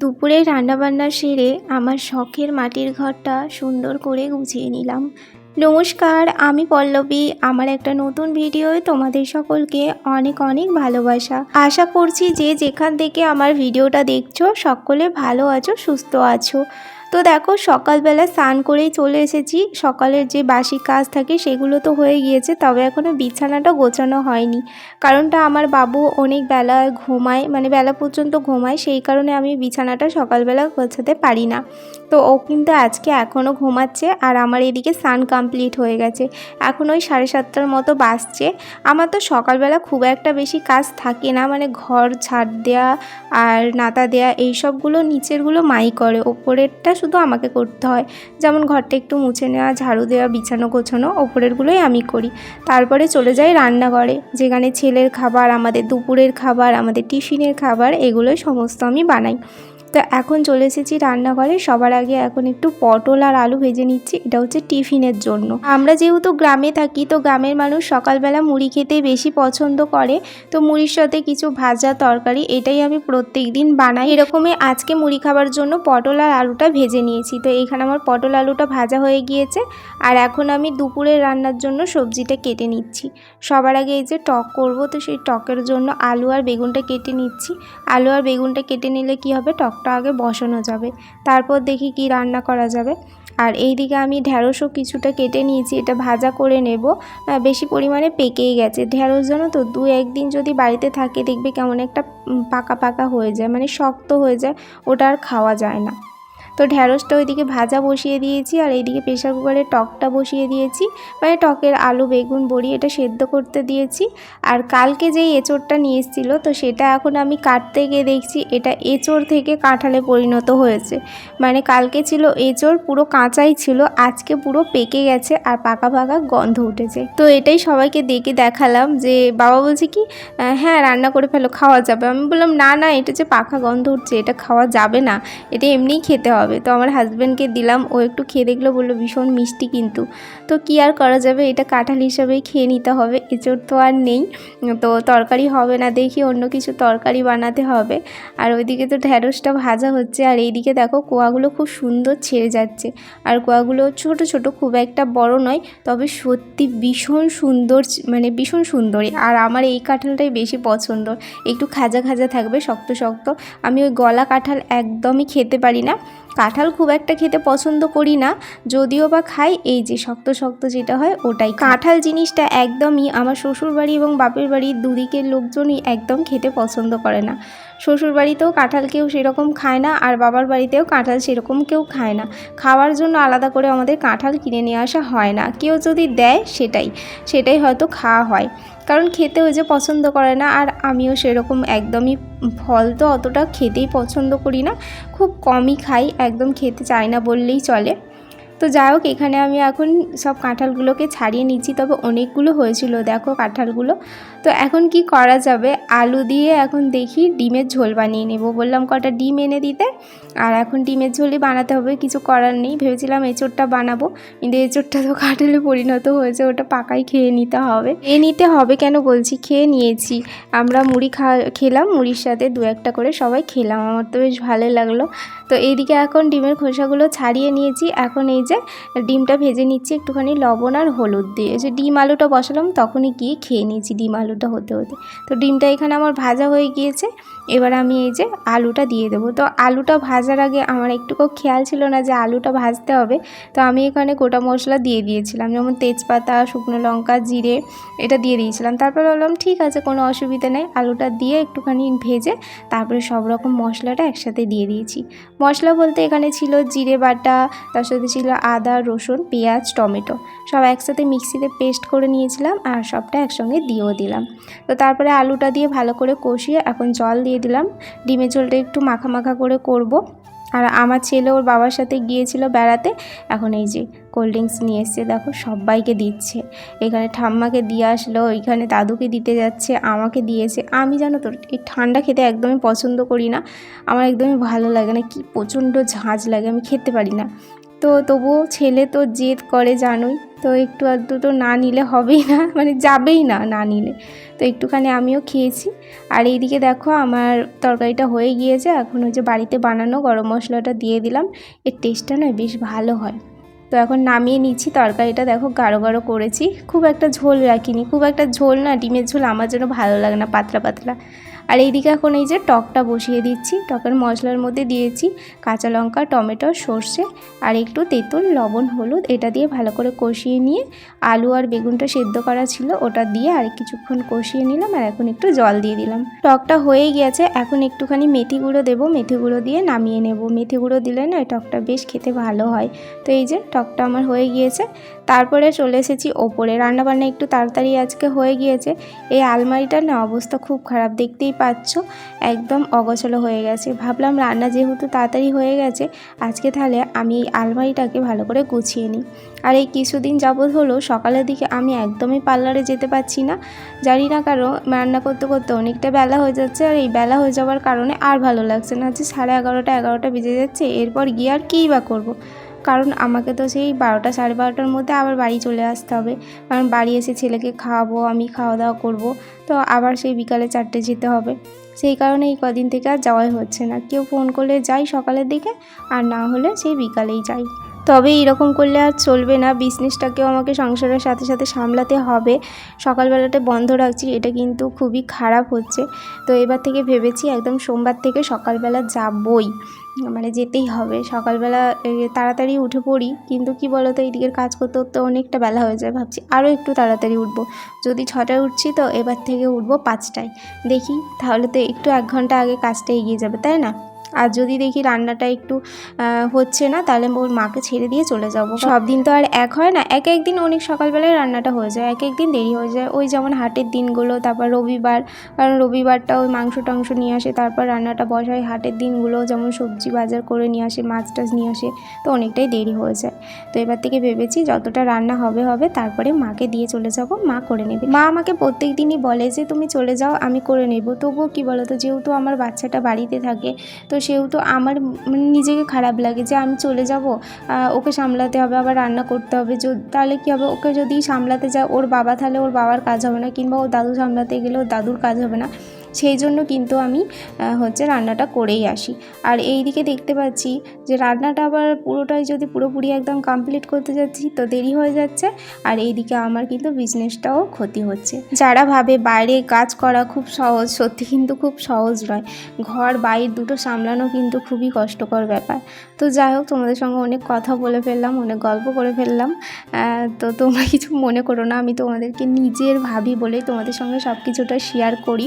দুপুরে রান্নাবান্না সেরে আমার শখের মাটির ঘরটা সুন্দর করে গুছিয়ে নিলাম। নমস্কার, আমি পল্লবী। আমার একটা নতুন ভিডিওয় তোমাদের সকলকে অনেক অনেক ভালোবাসা। আশা করছি যে যেখান থেকে আমার ভিডিওটা দেখছ, সকলে ভালো আছো, সুস্থ আছো। তো দেখো সকালবেলা স্নান করেই চলে এসেছি। সকালের যে বাসি কাজ থাকে সেগুলো তো হয়ে গিয়েছে, তবে এখনও বিছানাটা গোছানো হয়নি। কারণটা আমার বাবু অনেক বেলা ঘুমায় মানে বেলা পর্যন্ত ঘুমায়, সেই কারণে আমি বিছানাটা সকালবেলা গোছাতে পারি না। তো ও কিন্তু আজকে এখনও ঘুমাচ্ছে আর আমার এদিকে স্নান কমপ্লিট হয়ে গেছে। এখন ওই সাড়ে সাতটার মতো বাসছে আমার তো সকালবেলা খুব একটা বেশি কাজ থাকে না মানে ঘর ঝাড় দেওয়া আর নাতা দেওয়া এই সবগুলো নিচেরগুলো মাই করে, ওপরেরটা শুধু আমাকে করতে হয়। যেমন ঘরটা একটু মুছে নেওয়া, ঝাড়ু দেওয়া, বিছানো, গোছানো, ওপরেরগুলোই আমি করি। তারপরে চলে যাই রান্নাঘরে, যেখানে ছেলের খাবার, আমাদের দুপুরের খাবার, আমাদের টিফিনের খাবার, এগুলোই সমস্ত আমি বানাই। তো এখন চলে এসেছি রান্নাঘরে। সবার আগে এখন একটু পটল আর আলু ভেজে নিচ্ছি। এটা হচ্ছে টিফিনের জন্য। আমরা যেহেতু গ্রামে থাকি, তো গ্রামের মানুষ সকালবেলা মুড়ি খেতে বেশি পছন্দ করে। তো মুড়ির সাথে কিছু ভাজা তরকারি, এটাই আমি প্রত্যেক দিন বানাই। এরকমই আজকে মুড়ি খাবার জন্য পটল আর আলুটা ভেজে নিয়েছি। তো এখানে আমার পটল আলুটা ভাজা হয়ে গিয়েছে। আর এখন আমি দুপুরের রান্নার জন্য সবজিটা কেটে নিচ্ছি। সবার আগে এই যে টক করব, তো সেই টকের জন্য আলু আর বেগুনটা কেটে নিচ্ছি। আলু আর বেগুনটা কেটে নিলে কি হবে? টকটা আগে বসানো যাবে। তারপর দেখি কি রান্না করা যাবে। আর এই দিকে আমি ঢ্যাঁড়সও কিছুটা কেটে নিয়েছি, এটা ভাজা করে নেব। বেশি পরিমাণে পেকেই গেছে। ঢ্যাঁড়স জানো তো, দু একদিন যদি বাড়িতে থাকে দেখবে কেমন একটা পাকা পাকা হয়ে যায় মানে শক্ত হয়ে যায়, ওটা আর খাওয়া যায় না। তো ঢ্যাঁড়সটা ওইদিকে ভাজা বসিয়ে দিয়েছি আর এইদিকে প্রেশার কুকারে টকটা বসিয়ে দিয়েছি। মানে টকের আলু, বেগুন, বড়ি এটা সেদ্ধ করতে দিয়েছি। আর কালকে যেই এঁচোড়টা নিয়ে এসেছিল তো সেটা এখন আমি কাটতে গিয়ে দেখছি এটা এঁচোড় থেকে কাঁঠালে পরিণত হয়েছে। মানে কালকে ছিল এঁচোড়, পুরো কাঁচাই ছিল, আজকে পুরো পেকে গেছে আর পাকা পাকা গন্ধ উঠেছে। তো এটাই সবাইকে দেখে দেখালাম যে, বাবা বলছে কি হ্যাঁ রান্না করে ফেলো, খাওয়া যাবে। আমি বললাম, না না, এটা যে পাকা গন্ধ উঠছে, এটা খাওয়া যাবে না, এটা এমনিই খেতে হবে। তো আমার হাজব্যান্ডকে দিলাম, ও একটু খেয়ে দেখল, বলল ভীষণ মিষ্টি কিন্তু। তো কি আর করা যাবে? এটা কাঁঠাল হিসাবেই খেয়ে নিতে হবে, এঁচোড় তো আর নেই। তো তরকারি হবে না, দেখি অন্য কিছু তরকারি বানাতে হবে। আর ওইদিকে তো ঢ্যাঁড়সটা ভাজা হচ্ছে, আর এইদিকে দেখো কোয়াগুলো খুব সুন্দর ছেড়ে যাচ্ছে। আর কোয়াগুলো ছোট ছোট, খুব একটা বড় নয়, তবে সত্যি ভীষণ সুন্দর মানে ভীষণ সুন্দরী। আর আমার এই কাঁঠালটাই বেশি পছন্দ। একটু খাজা খাজা থাকবে, শক্ত শক্ত। আমি ওই গলা কাঁঠাল একদমই খেতে পারি না। কাঁঠাল খুব একটা খেতে পছন্দ করি না, যদিও বা খাই, এই যে শক্ত শক্ত যেটা হয়, ওটাই কাঁঠাল জিনিসটা একদমই আমার শ্বশুর বাড়ি এবং বাপের বাড়ির দুদিকের লোকজনই একদম খেতে পছন্দ করে না। শ্বশুর বাড়িতেও কাঁঠাল কেউ সেরকম খায় না, আর বাবার বাড়িতেও কাঁঠাল সেরকম কেউ খায় না। খাওয়ার জন্য আলাদা করে আমাদের কাঁঠাল কিনে নিয়ে আসা হয় না। কেউ যদি দেয়, সেটাই। সেটাই হয়তো খাওয়া হয়। কারণ খেতে ওই যে পছন্দ করে না, আর আমিও সেরকম একদমই ফল তো অতটা খেতেই পছন্দ করি না। খুব কমই খাই, একদম খেতে চাই না বললেই চলে। তো যাই হোক, এখানে আমি এখন সব কাঁঠালগুলোকে ছাড়িয়ে নিচ্ছি। তবে অনেকগুলো হয়েছিল, দেখো কাঁঠালগুলো। তো এখন কি করা যাবে? আলু দিয়ে এখন দেখি ডিমের ঝোল বানিয়ে নেব বললাম কটা ডিম এনে দিতে। আর এখন ডিমের ঝোলই বানাতে হবে, কিছু করার নেই। ভেবেছিলাম এঁচোড়টা বানাবো, কিন্তু এঁচোড়টা তো কাঁঠালে পরিণত হয়েছে, ওটা পাকাই খেয়ে নিতে হবে। খেয়ে নিতে হবে কেন বলছি? খেয়ে নিয়েছি। আমরা মুড়ি খা খেলাম, মুড়ির সাথে দু একটা করে সবাই খেলাম, আমার তো বেশ ভালো লাগল। তো এইদিকে এখন ডিমের খোসাগুলো ছাড়িয়ে নিয়েছি। এখন এই যে ডিমটা ভেজে নিচ্ছি একটুখানি লবণ আর হলুদ দিয়ে। যে ডিম আলুটা বসালাম, তখনই গিয়ে খেয়ে নিয়েছি ডিম আলুটা হতে হতে। তো ডিমটা এখানে আমার ভাজা হয়ে গিয়েছে, এবার আমি এই যে আলুটা দিয়ে দেবো। তো আলুটা ভাজার আগে আমার একটুকু খেয়াল ছিল না যে আলুটা ভাজতে হবে, তো আমি এখানে গোটা মশলা দিয়ে দিয়েছিলাম। যেমন তেজপাতা, শুকনো লঙ্কা, জিরে, এটা দিয়ে দিয়েছিলাম। তারপরে বললাম ঠিক আছে, কোনো অসুবিধা নেই। আলুটা দিয়ে একটুখানি ভেজে তারপরে সব রকম মশলাটা একসাথে দিয়ে দিয়েছি। মশলা বলতে এখানে ছিল জিরে বাটা, তার সাথে ছিল আদা, রসুন, পেঁয়াজ, টমেটো। সব একসাথে মিক্সিতে পেস্ট করে নিয়েছিলাম আর সবটা একসঙ্গে দিয়েও দিলাম। তো তারপরে আলুটা দিয়ে ভালো করে কষিয়ে এখন জল দিয়ে দিলাম। ডিমের ঝোলটা একটু মাখা মাখা করে করব। আর আমার ছেলে ওর বাবার সাথে গিয়েছিল বেড়াতে, এখন এই যে কোল্ড ড্রিঙ্কস নিয়ে এসছে। দেখো সবাইকে দিচ্ছে। এখানে ঠাম্মাকে দিয়ে আসলো, এখানে দাদুকে দিতে যাচ্ছে, আমাকে দিয়েছে। আমি জানো তো, এই ঠান্ডা খেতে একদমই পছন্দ করি না। আমার একদমই ভালো লাগে না, কি প্রচণ্ড ঝাঁঝ লাগে, আমি খেতে পারি না। তো তবুও ছেলে তো জেদ করে, জানোই। তো একটু আধটু তো না নিলে হবেই না মানে যাবেই না না নিলে। তো একটুখানি আমিও খেয়েছি। আর এইদিকে দেখো, আমার তরকারিটা হয়ে গিয়েছে। এখন ওই যে বাড়িতে বানানো গরম মশলাটা দিয়ে দিলাম। এর টেস্টটা না বেশ ভালো হয়। তো এখন নামিয়ে নিচ্ছি, তরকারিটা দেখো গাঢ় গাঢ় করেছি। খুব একটা ঝোল রাখিনি, খুব একটা ঝোল না, ডিমের ঝোল আমার জন্য ভালো লাগে না, পাতলা পাতলা। আর এইদিকে এখন এই যে টকটা বসিয়ে দিচ্ছি। টকের মশলার মধ্যে দিয়েছি কাঁচা লঙ্কা, টমেটো, সর্ষে আর একটু তেঁতুল, লবণ, হলুদ। এটা দিয়ে ভালো করে কষিয়ে নিয়ে আলু আর বেগুনটা সেদ্ধ করা ছিল। ওটা দিয়ে আর কিছুক্ষণ কষিয়ে নিলাম আর এখন একটু জল দিয়ে দিলাম। টকটা হয়ে গিয়েছে এখন একটুখানি মেথি গুঁড়ো দেবো। মেথি গুঁড়ো দিয়ে নামিয়ে নেব। মেথি গুঁড়ো দিলে না টকটা বেশ খেতে ভালো হয়। তো এই যে টকটা আমার হয়ে গিয়েছে। তারপরে চলে এসেছি ওপরে। রান্নাবান্না একটু তাড়াতাড়ি আজকে হয়ে গিয়েছে। এই আলমারিটার না অবস্থা খুব খারাপ, দেখতেই পাচ্ছ? একদম অগোছালো হয়ে গেছে। ভাবলাম রান্না যেহেতু তাড়াতাড়ি হয়ে গেছে, আজকে তাহলে আমি এই আলমারিটাকে ভালো করে গুছিয়ে নিই। আর এই কিছুদিন যাবৎ হলো, সকালের দিকে আমি একদমই পার্লারে যেতে পারছি না। জানি না কারণ রান্না করতে করতে অনেকটা বেলা হয়ে যাচ্ছে আর এই বেলা হয়ে যাওয়ার কারণে আর ভালো লাগছে না। যে সাড়ে এগারোটা এগারোটা বেজে যাচ্ছে, এরপর গিয়ে আর কী বা করব? কারণ আমাকে তো সেই বারোটা সাড়ে বারোটার মধ্যে আবার বাড়ি চলে আসতে হবে। কারণ বাড়ি এসে ছেলেকে খাওয়াবো, আমি খাওয়া দাওয়া করব, তো আবার সেই বিকালে চারটে যেতে হবে। সেই কারণে এই কদিন থেকে আর যাওয়াই হচ্ছে না। কেউ ফোন করলে যাই সকালের দিকে, আর না হলে সেই বিকালেই যাই। তবে এরকম করলে আর চলবে না। বিজনেসটাকেও আমাকে সংসারের সাথে সাথে সামলাতে হবে। সকালবেলাটা বন্ধ রাখছি, এটা কিন্তু খুবই খারাপ হচ্ছে। তো এবার থেকে ভেবেছি একদম সোমবার থেকে সকালবেলা যাবই। মানে যেতেই হবে। সকালবেলা তাড়াতাড়ি উঠে পড়ি। কিন্তু কি বলো তো এইদিকের কাজ করতে করতে অনেকটা বেলা হয়ে যায় ভাবছি। আরও একটু তাড়াতাড়ি উঠবো। যদি ছটায় উঠছি তো এবার থেকে উঠবো পাঁচটায়। দেখি, তাহলে তো একটু এক ঘণ্টা আগে কাজটা এগিয়ে যাবে, তাই না? আর যদি দেখি রান্নাটা একটু হচ্ছে না, তাহলে ওর মাকে ছেড়ে দিয়ে চলে যাব। সব দিন তো আর এক হয় না, এক এক দিন অনেক সকালবেলায় রান্নাটা হয়ে যায়, এক এক দিন দেরি হয়ে যায়। ওই যেমন হাটের দিনগুলো, তারপর রবিবার কারণ রবিবারটা ওই মাংস টাংস নিয়ে আসে, তারপর রান্নাটা বসায়। হাটের দিনগুলো যেমন সবজি বাজার করে নিয়ে আসে, মাছ টাছ নিয়ে আসে, তো অনেকটাই দেরি হয়ে যায়। তো এবার থেকে ভেবেছি যতটা রান্না হবে হবে, তারপরে মাকে দিয়ে চলে যাব, মা করে নেবে। মা আমাকে প্রত্যেক দিনই বলে যে, তুমি চলে যাও, আমি করে নেব। তবুও কী বলো তো যেহেতু আমার বাচ্চাটা বাড়িতে থাকে, তো সেহেতু আমার মানে নিজেকে খারাপ লাগে যে আমি চলে যাব ওকে সামলাতে হবে, আবার রান্না করতে হবে। তাহলে কী হবে? ওকে যদি সামলাতে যায়, ওর বাবা তাহলে ওর বাবার কাজ হবে না, কিংবা ওর দাদু সামলাতে গেলে ওর দাদুর কাজ হবে না। সেই জন্য কিন্তু আমি হচ্ছে রান্নাটা করেই আসি। আর এই দিকে দেখতে পাচ্ছি যে রান্নাটা আবার পুরোটাই যদি পুরোপুরি একদম কমপ্লিট করতে যাচ্ছি তো দেরি হয়ে যাচ্ছে। আর এইদিকে আমার কিন্তু বিজনেসটাও ক্ষতি হচ্ছে। যারা ভাবে বাইরে কাজ করা খুব সহজ, সত্যি কিন্তু খুব সহজ নয়। ঘর বাইর দুটো সামলানো কিন্তু খুবই কষ্টকর ব্যাপার। তো যাই হোক, তোমাদের সঙ্গে অনেক কথা বলে ফেললাম, অনেক গল্প করে ফেললাম। তো তোমরা কিছু মনে করো না, আমি তোমাদেরকে নিজের ভাবি বলে তোমাদের সঙ্গে সব কিছুটা শেয়ার করি।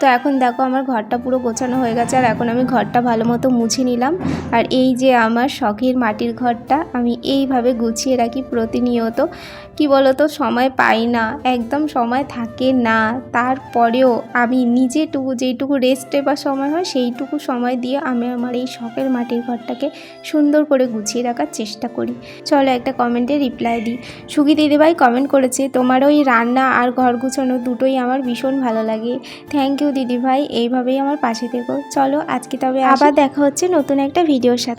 তো এখন দেখো আমার ঘরটা পুরো গোছানো হয়ে গেছে আর এখন আমি ঘরটা ভালো মতো মুছে নিলাম। আর এই যে আমার শখের মাটির ঘরটা আমি এইভাবে গুছিয়ে রাখি প্রতিনিয়ত। কি বলো তো সময় পাই না, একদম সময় থাকে না। তারপরেও আমি নিজেটুকু যেইটুকু রেস্টে বা সময় হয়, সেইটুকু সময় দিয়ে আমি আমার এই শখের মাটির ঘরটাকে সুন্দর করে গুছিয়ে রাখার চেষ্টা করি। চলো একটা কমেন্টে রিপ্লাই দিই। সুগি দিদিভাই কমেন্ট করেছে, তোমার ওই রান্না আর ঘর গুছানো দুটোই আমার ভীষণ ভালো লাগে। থ্যাংক দিদিভাই, এইভাবেই আমার পাশে থেকো। চলো আজকে তবে আবার দেখা হচ্ছে নতুন একটা ভিডিওর সাথে।